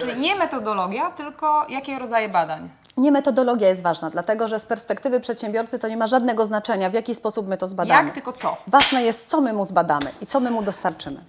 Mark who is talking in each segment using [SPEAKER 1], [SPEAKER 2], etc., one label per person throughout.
[SPEAKER 1] Czyli nie metodologia, tylko jakie rodzaje badań?
[SPEAKER 2] Nie metodologia jest ważna, dlatego że z perspektywy przedsiębiorcy to nie ma żadnego znaczenia, w jaki sposób my to zbadamy.
[SPEAKER 1] Jak, tylko co?
[SPEAKER 2] Ważne jest, co my mu zbadamy i co my mu dostarczymy.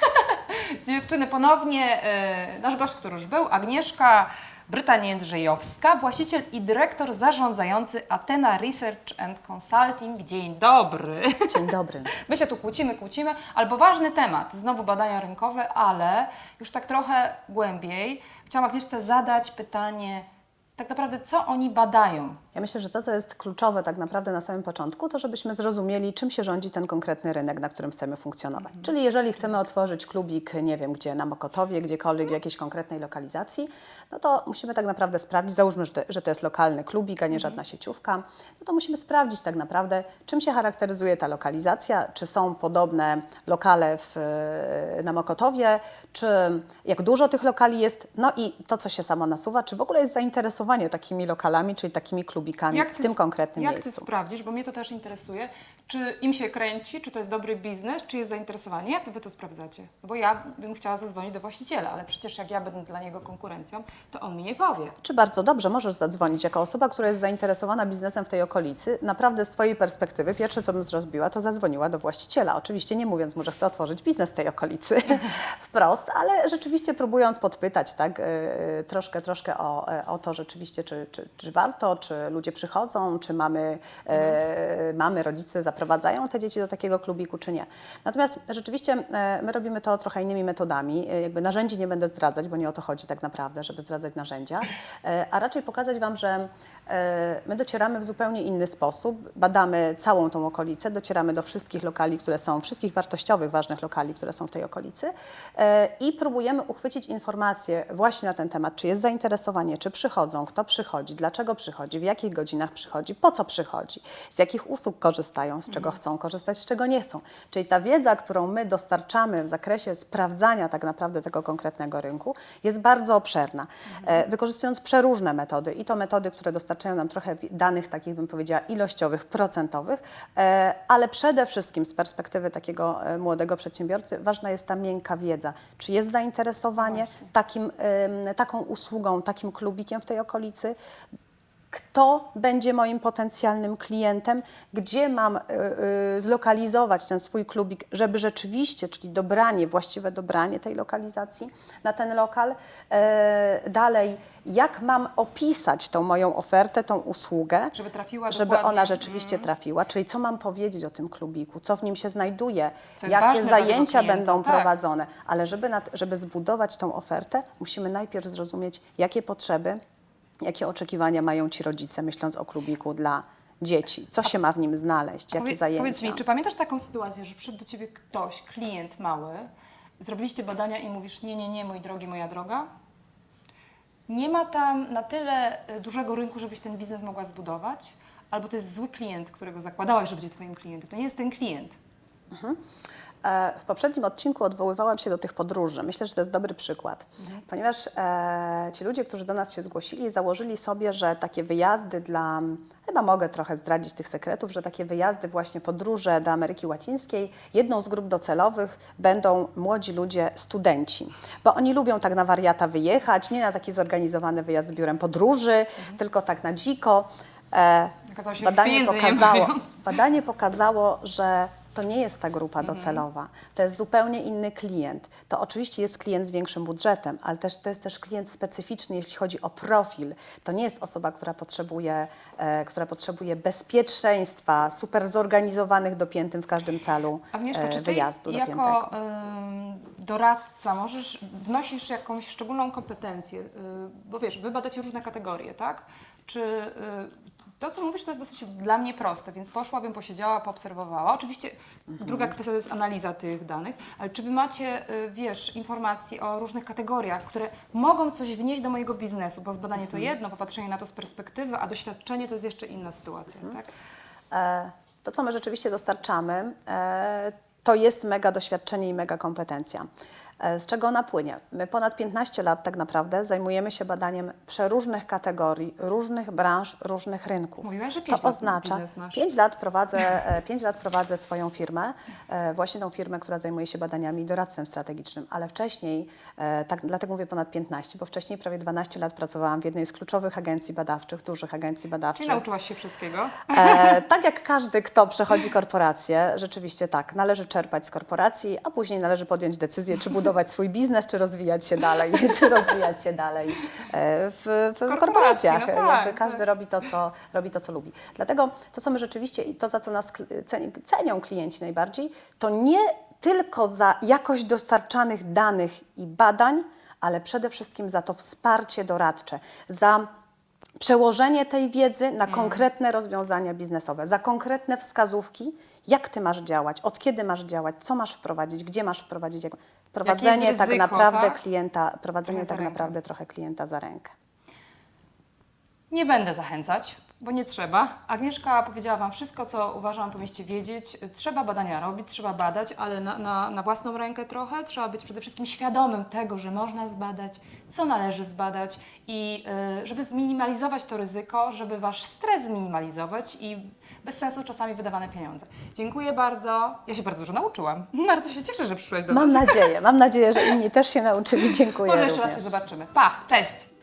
[SPEAKER 1] Dziewczyny, ponownie e, nasz gość, który już był, Agnieszka Brytanie-Jędrzejowska, właściciel i dyrektor zarządzający Athena Research and Consulting. Dzień dobry.
[SPEAKER 2] Dzień dobry.
[SPEAKER 1] My się tu kłócimy, kłócimy, albo ważny temat, znowu badania rynkowe, ale już tak trochę głębiej. Chciałam Agnieszce zadać pytanie, tak naprawdę co oni badają?
[SPEAKER 2] Ja myślę, że to, co jest kluczowe tak naprawdę na samym początku, to żebyśmy zrozumieli, czym się rządzi ten konkretny rynek, na którym chcemy funkcjonować. Czyli jeżeli chcemy otworzyć klubik, nie wiem gdzie, na Mokotowie, gdziekolwiek, w jakiejś konkretnej lokalizacji, no to musimy tak naprawdę sprawdzić, załóżmy, że to, że to jest lokalny klubik, a nie żadna sieciówka, no to musimy sprawdzić tak naprawdę, czym się charakteryzuje ta lokalizacja, czy są podobne lokale w, na Mokotowie, czy jak dużo tych lokali jest, no i to, co się samo nasuwa, czy w ogóle jest zainteresowanie takimi lokalami, czyli takimi klubikami w
[SPEAKER 1] ty
[SPEAKER 2] tym konkretnym
[SPEAKER 1] jak
[SPEAKER 2] miejscu.
[SPEAKER 1] ty sprawdzisz, bo mnie to też interesuje, czy im się kręci, czy to jest dobry biznes, czy jest zainteresowanie? Jak wy to sprawdzacie? No Bo ja bym chciała zadzwonić do właściciela, ale przecież jak ja będę dla niego konkurencją, to on mi nie powie.
[SPEAKER 2] Czy bardzo dobrze możesz zadzwonić jako osoba, która jest zainteresowana biznesem w tej okolicy? Naprawdę z Twojej perspektywy, pierwsze co bym zrobiła, to zadzwoniła do właściciela. Oczywiście nie mówiąc mu, że chcę otworzyć biznes w tej okolicy wprost, ale rzeczywiście próbując podpytać, tak, yy, troszkę, troszkę o, e, o to rzeczywiście, czy, czy, czy warto, czy ludzie przychodzą, czy mamy, e, mamy, rodzice zaprowadzają te dzieci do takiego klubiku, czy nie. Natomiast rzeczywiście e, my robimy to trochę innymi metodami. E, Jakby narzędzi nie będę zdradzać, bo nie o to chodzi tak naprawdę, żeby zdradzać narzędzia, a raczej pokazać Wam, że my docieramy w zupełnie inny sposób, badamy całą tą okolicę, docieramy do wszystkich lokali, które są, wszystkich wartościowych, ważnych lokali, które są w tej okolicy e, i próbujemy uchwycić informacje właśnie na ten temat, czy jest zainteresowanie, czy przychodzą, kto przychodzi, dlaczego przychodzi, w jakich godzinach przychodzi, po co przychodzi, z jakich usług korzystają, z czego chcą korzystać, z czego nie chcą. Czyli ta wiedza, którą my dostarczamy w zakresie sprawdzania tak naprawdę tego konkretnego rynku, jest bardzo obszerna. E, wykorzystując przeróżne metody i to metody, które dostarczają nam trochę danych takich, bym powiedziała, ilościowych, procentowych, e, ale przede wszystkim z perspektywy takiego e, młodego przedsiębiorcy ważna jest ta miękka wiedza. Czy jest zainteresowanie takim, taką usługą, takim klubikiem w tej okolicy? Kto będzie moim potencjalnym klientem, gdzie mam y, y, zlokalizować ten swój klubik, żeby rzeczywiście, czyli dobranie, właściwe dobranie tej lokalizacji na ten lokal. E, dalej, jak mam opisać tą moją ofertę, tą usługę,
[SPEAKER 1] Żeby trafiła
[SPEAKER 2] żeby
[SPEAKER 1] dokładnie.
[SPEAKER 2] ona rzeczywiście trafiła, czyli co mam powiedzieć o tym klubiku, co w nim się znajduje, jakie zajęcia będą
[SPEAKER 1] tak.
[SPEAKER 2] prowadzone, ale żeby, nad, żeby zbudować tą ofertę, musimy najpierw zrozumieć, jakie potrzeby, jakie oczekiwania mają ci rodzice, myśląc o klubiku dla dzieci, co się ma w nim znaleźć, jakie zajęcia.
[SPEAKER 1] Powiedz mi, czy pamiętasz taką sytuację, że przyszedł do Ciebie ktoś, klient mały, zrobiliście badania i mówisz, nie, nie, nie, mój drogi, moja droga, nie ma tam na tyle y, dużego rynku, żebyś ten biznes mogła zbudować, albo to jest zły klient, którego zakładałaś, że będzie Twoim klientem. To nie jest ten klient.
[SPEAKER 2] E, W poprzednim odcinku odwoływałam się do tych podróży. Myślę, że to jest dobry przykład, ponieważ e, ci ludzie, którzy do nas się zgłosili, założyli sobie, że takie wyjazdy dla, chyba mogę trochę zdradzić tych sekretów, że takie wyjazdy, właśnie podróże do Ameryki Łacińskiej, jedną z grup docelowych będą młodzi ludzie, studenci, bo oni lubią tak na wariata wyjechać, nie na taki zorganizowany wyjazd z biurem podróży, tylko tak na dziko. E,
[SPEAKER 1] Okazało się, że
[SPEAKER 2] badanie pokazało. Badanie pokazało, że to nie jest ta grupa
[SPEAKER 1] Mhm.
[SPEAKER 2] docelowa, to jest zupełnie inny klient. To oczywiście jest klient z większym budżetem, ale też to jest też klient specyficzny, jeśli chodzi o profil. To nie jest osoba, która potrzebuje, e, która potrzebuje bezpieczeństwa, super zorganizowanych, dopiętym w każdym celu
[SPEAKER 1] Agnieszka,
[SPEAKER 2] e,
[SPEAKER 1] czy Ty
[SPEAKER 2] wyjazdu dopiętego.
[SPEAKER 1] jako ym, doradca możesz, wnosisz jakąś szczególną kompetencję, y, bo wiesz, Wy badacie różne kategorie, tak? Czy y, to, co mówisz, to jest dosyć dla mnie proste, więc poszłabym, posiedziała, poobserwowała. Oczywiście druga kwestia to jest analiza tych danych, ale czy Wy macie, y, wiesz, informacje o różnych kategoriach, które mogą coś wnieść do mojego biznesu, bo zbadanie to jedno, popatrzenie na to z perspektywy, a doświadczenie to jest jeszcze inna sytuacja, tak?
[SPEAKER 2] E, To, co my rzeczywiście dostarczamy, e, to jest mega doświadczenie i mega kompetencja. E, Z czego ona płynie? My ponad 15 lat tak naprawdę zajmujemy się badaniem przeróżnych kategorii, różnych branż, różnych rynków.
[SPEAKER 1] Mówiłaś, że pięć
[SPEAKER 2] to
[SPEAKER 1] lat
[SPEAKER 2] oznacza,
[SPEAKER 1] biznes masz.
[SPEAKER 2] 5 lat prowadzę, e, pięć lat prowadzę swoją firmę, e, właśnie tą firmę, która zajmuje się badaniami i doradztwem strategicznym, ale wcześniej, e, tak, dlatego mówię ponad 15, bo wcześniej prawie 12 lat pracowałam w jednej z kluczowych agencji badawczych, dużych agencji badawczych.
[SPEAKER 1] Czyli nauczyłaś się wszystkiego?
[SPEAKER 2] E, tak jak każdy, kto przechodzi korporację, rzeczywiście tak, należy czerpać z korporacji, a później należy podjąć decyzję, czy budować swój biznes, czy rozwijać się dalej, czy rozwijać się dalej e, w, w korporacjach.
[SPEAKER 1] no tak,
[SPEAKER 2] Jakby każdy
[SPEAKER 1] tak.
[SPEAKER 2] robi to co, robi to, co lubi. Dlatego to, co my rzeczywiście i to, za co nas cenią klienci najbardziej, to nie tylko za jakość dostarczanych danych i badań, ale przede wszystkim za to wsparcie doradcze, za przełożenie tej wiedzy
[SPEAKER 1] Mm.
[SPEAKER 2] na konkretne rozwiązania biznesowe, za konkretne wskazówki, jak ty masz działać, od kiedy masz działać, co masz wprowadzić, gdzie masz wprowadzić. jak- Prowadzenie tak
[SPEAKER 1] ryzyko,
[SPEAKER 2] naprawdę
[SPEAKER 1] tak?
[SPEAKER 2] klienta, prowadzenie
[SPEAKER 1] Trochę
[SPEAKER 2] tak naprawdę trochę klienta za rękę.
[SPEAKER 1] Nie będę zachęcać, bo nie trzeba. Agnieszka powiedziała Wam wszystko, co uważam powinniście wiedzieć. Trzeba badania robić, trzeba badać, ale na, na, na własną rękę trochę. Trzeba być przede wszystkim świadomym tego, że można zbadać, co należy zbadać i y, żeby zminimalizować to ryzyko, żeby Wasz stres zminimalizować i bez sensu czasami wydawane pieniądze. Dziękuję bardzo. Ja się bardzo dużo nauczyłam. Bardzo się cieszę, że przyszłaś do
[SPEAKER 2] Mam
[SPEAKER 1] nas.
[SPEAKER 2] nadzieję, mam nadzieję, że inni też się nauczyli. Dziękuję
[SPEAKER 1] Może jeszcze raz się zobaczymy. Pa, cześć!